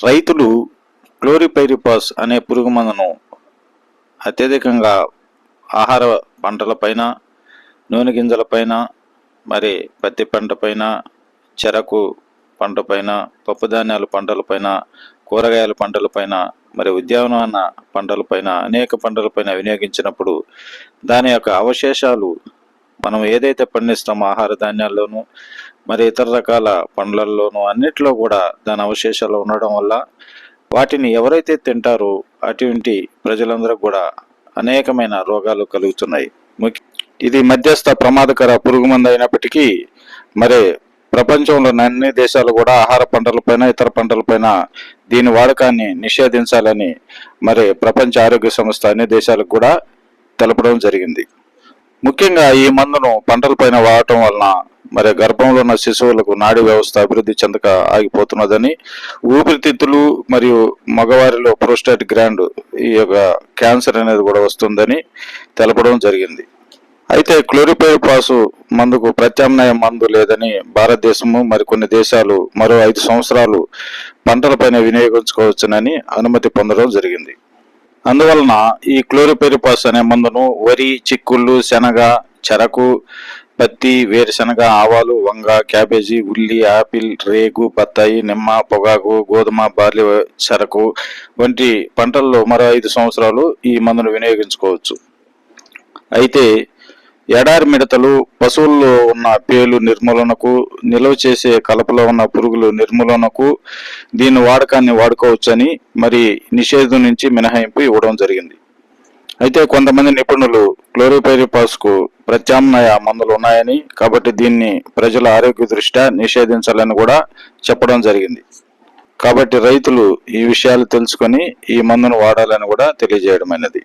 రైతులు క్లోరిపైరిపాస్ అనే పురుగు మందును అత్యధికంగా ఆహార పంటలపైన నూనె గింజలపైన మరి పత్తి పంటపైన చెరకు పంటపైన పప్పుధాన్యాల పంటలపైన కూరగాయల పంటలపైన మరి ఉద్యానవన పంటలపైన అనేక పంటలపైన వినియోగించినప్పుడు దాని యొక్క అవశేషాలు మనం ఏదైతే పండిస్తామో ఆహార ధాన్యాల్లోనూ మరి ఇతర రకాల పండ్లల్లోనూ అన్నిట్లో కూడా దాని అవశేషాలు ఉండడం వల్ల వాటిని ఎవరైతే తింటారో అటువంటి ప్రజలందరూ కూడా అనేకమైన రోగాలు కలుగుతున్నాయి. ఇది మధ్యస్థ ప్రమాదకర పురుగు మందు అయినప్పటికీ మరి ప్రపంచంలోని అన్ని దేశాలు కూడా ఆహార పంటలపైన ఇతర పంటలపైన దీని వాడకాన్ని నిషేధించాలని మరి ప్రపంచ ఆరోగ్య సంస్థ అన్ని దేశాలకు కూడా తెలపడం జరిగింది. ముఖ్యంగా ఈ మందును పంటలపైన వాడటం వలన మరి గర్భంలో ఉన్న శిశువులకు నాడీ వ్యవస్థ అభివృద్ధి చెందక ఆగిపోతున్నదని ఊపిరితిత్తులు మరియు మగవారిలో ప్రోస్టేట్ గ్రాండ్ ఈ యొక్క క్యాన్సర్ అనేది కూడా వస్తుందని తెలపడం జరిగింది. అయితే క్లోరిపైపాసు మందుకు ప్రత్యామ్నాయ మందు లేదని భారతదేశము మరికొన్ని దేశాలు మరో ఐదు సంవత్సరాలు పంటలపైన వినియోగించుకోవచ్చునని అనుమతి పొందడం జరిగింది. అందువలన ఈ క్లోరిపెరిపాస్ అనే మందును వరి చిక్కుళ్ళు శనగ చెరకు పత్తి వేరుశనగ ఆవాలు వంగ క్యాబేజీ ఉల్లి యాపిల్ రేగు బత్తాయి నిమ్మ పొగాకు గోధుమ బార్లీ చెరకు వంటి పంటల్లో మరో ఐదు సంవత్సరాలు ఈ మందును వినియోగించుకోవచ్చు. అయితే ఎడారి మిడతలు పశువుల్లో ఉన్న పేలు నిర్మూలనకు నిల్వ చేసే కలపలో ఉన్న పురుగులు నిర్మూలనకు దీని వాడకాన్ని వాడుకోవచ్చని మరి నిషేధం నుంచి మినహాయింపు ఇవ్వడం జరిగింది. అయితే కొంతమంది నిపుణులు క్లోరోపైరిపాస్కు ప్రత్యామ్నాయ మందులు ఉన్నాయని కాబట్టి దీన్ని ప్రజల ఆరోగ్య దృష్ట్యా నిషేధించాలని కూడా చెప్పడం జరిగింది. కాబట్టి రైతులు ఈ విషయాలు తెలుసుకొని ఈ మందును వాడాలని కూడా తెలియజేయడం అనేది